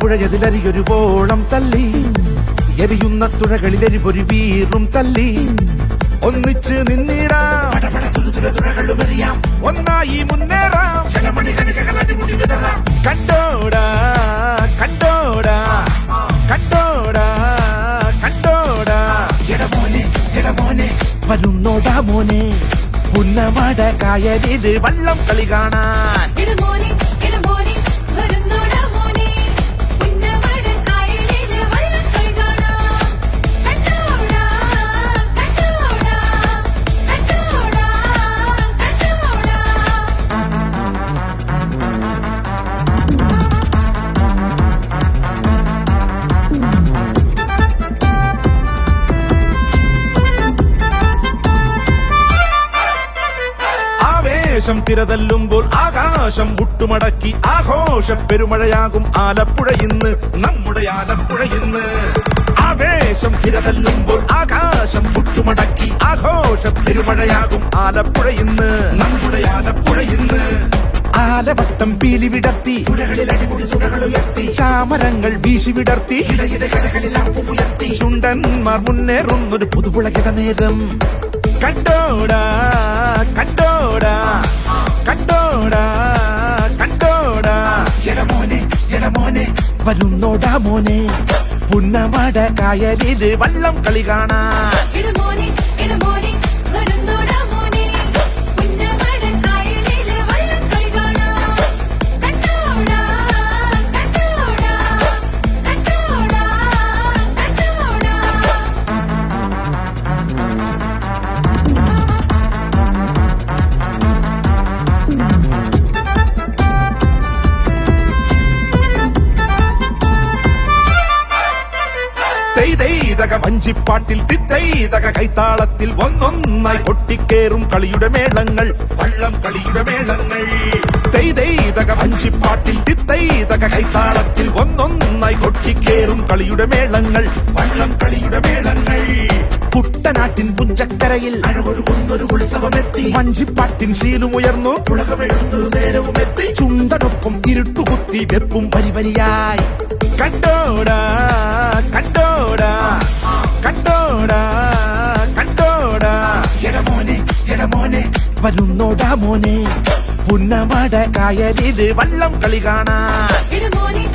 പുഴയതിലരിയൊരു പോളം തല്ലി എരിയുന്ന തുഴകളിലെരിപൊരു വീറും തല്ലി ഒന്നിച്ച് നിന്നിടാം ഒന്നായി മുന്നേറാം കണ്ടോടാ കണ്ടോടാ കണ്ടോടാ കണ്ടോടാ എടമോനെ എടമോനെ വരുന്നോടാ മോനെ പുന്നമട കായലിൽ വള്ളം കളി കാണാൻ ആവേശം തിരതല്ലുമ്പോൾ ആകാശം മുട്ടുമടക്കി ആഘോഷ പെരുമഴയാകും ആലപ്പുഴ ഇന്ന് നമ്മുടെ ആലപ്പുഴ ഇന്ന് ആവേശം തിരതല്ലുമ്പോൾ ആകാശം മുട്ടുമടക്കി ആഘോഷ പെരുമഴയാകും ആലപ്പുഴ ഇന്ന് നമ്മുടെ ആലപ്പുഴ ഇന്ന് ആലവട്ടം പീലി വിടർത്തി ചാമരങ്ങൾ വീശി വിടർത്തി ചുണ്ടന്മാർ മുന്നേറുന്നൊരു പുതുപുളകിത നേരം കണ്ടോടാ. കണ്ടോടാ കണ്ടോടാ കണ്ടോടാ എടമോനെ എടമോനെ വരുന്നോടാ മോനെ പുന്നമട കായലിൽ വള്ളം കളി കാണാൻ തെയ്തെയ്തക വഞ്ചിപ്പാട്ടിൽ തിത്തൈതക കൈത്താളത്തിൽ ഒന്നൊന്നായി കൊട്ടിക്കേറും കളിയുടെ മേളങ്ങൾ വള്ളം കളിയുടെ മേളങ്ങൾ. തെയ്തെയ്തക വഞ്ചിപ്പാട്ടിൽ തിത്തൈതക കൈത്താളത്തിൽ പുഞ്ചക്കരയിൽ അഴകൊഴുകുന്നൊരു ഉത്സവമെത്തി. വഞ്ചിപ്പാട്ടിൻ ശീലുമുയർന്നു പുളകമെഴുന്നു നേരവുമെത്തി. ചുണ്ടനൊപ്പം ഇരുട്ടുകുത്തി വെപ്പും പരിപരിയായി കണ്ടോടാ കണ്ടോടാ കണ്ടോടാ കണ്ടോടാ. എടമോനെ എടമോനെ വരുന്നോടാ മോനെ. പുന്നമട കായലിത് വള്ളം കളി കാണാ ഇടമോനെ